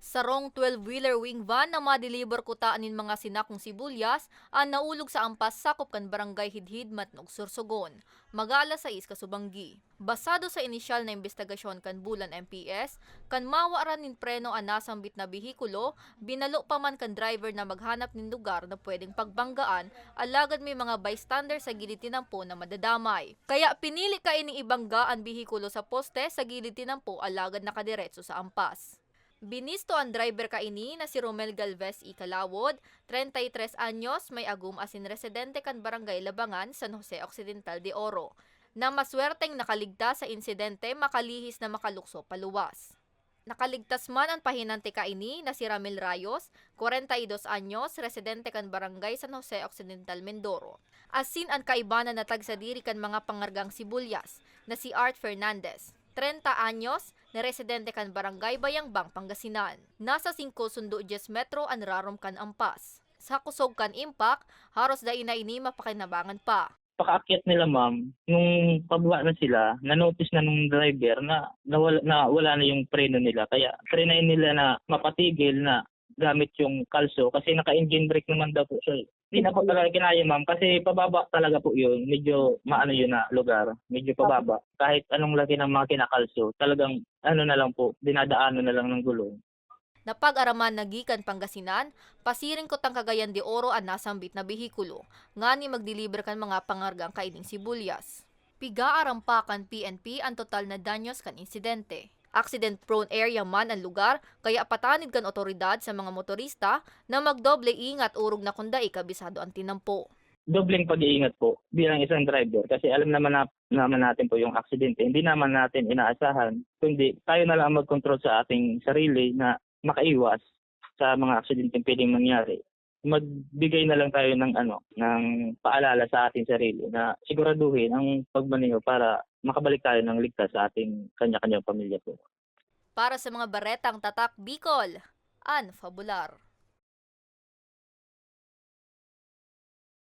Sarong 12-wheeler wing van na madeliver kutaan nin mga sinakong sibuyas ang naulog sa ampas sakop kan barangay Hidhid Matnog Sursogon. Magala sa is kasubanggi. Basado sa inisyal na investigasyon kan Bulan MPS, kan mawaran nin preno ang nasambit na bihikulo, binalo pa man kan driver na maghanap nin lugar na pwedeng pagbanggaan, alagad may mga bystander sa gilid tinampo na madadamay. Kaya pinili ka ini ibangga ang bihikulo sa poste sa gilid tinampo alagad nakadiretso sa ampas. Binisto ang driver kaini na si Romel Galvez I. Calawod, 33 anyos, may agum asin residente kan barangay Labangan, San Jose Occidental de Oro, na maswerteng nakaligtas sa insidente makalihis na makalukso paluwas. Nakaligtas man ang pahinante kaini na si Ramil Rayos, 42 anyos, residente kan barangay San Jose Occidental, Mindoro. Asin ang kaibanan na tagsadiri kan mga pangargang sibulyas na si Art Fernandez, 30 anyos, na residente kan barangay Bayangbang, Pangasinan. Nasa 5 sundo 10 metro ang rarom kan ampas. Sa kusog kan impact, haros da ina ini mapakinabangan pa. Pakaakyat nila ma'am, nung pababa na sila, na-notice na nung driver na nawala, na wala na yung preno nila. Kaya trinay nila na mapatigil na gamit yung kalso kasi naka-engine brake naman daw po siya. Hindi na po talaga kinaya ma'am kasi pababa talaga po yun. Medyo maano yun na lugar. Medyo pababa. Kahit anong laki ng mga kinakalso, talagang ano na lang po, dinadaanan na lang ng gulong. Napag-araman nagikan Pangasinan, pasiring ko tang Cagayan de Oro ang nasambit na bihikulo, nga ni magdeliver kan mga pangargang kaining sibulyas. Piga-arampakan PNP ang total na danyos kan insidente. Accident-prone area man ang lugar, kaya patanid kan otoridad sa mga motorista na magdoble ingat urog na kunda ikabisado ang tinampo. dobleng pag-iingat po bilang isang driver kasi alam naman na, naman natin po yung aksidente. Hindi naman natin inaasahan, kundi tayo na lang mag-control sa ating sarili na makaiwas sa mga aksidente pwedeng mangyari. Magbigay na lang tayo ng ano, ng paalala sa ating sarili na siguraduhin ang pagmaneho para makabalik tayo ng ligtas sa ating kanya-kanyang pamilya po. Para sa mga baretang tatak Bicol, An Fabular.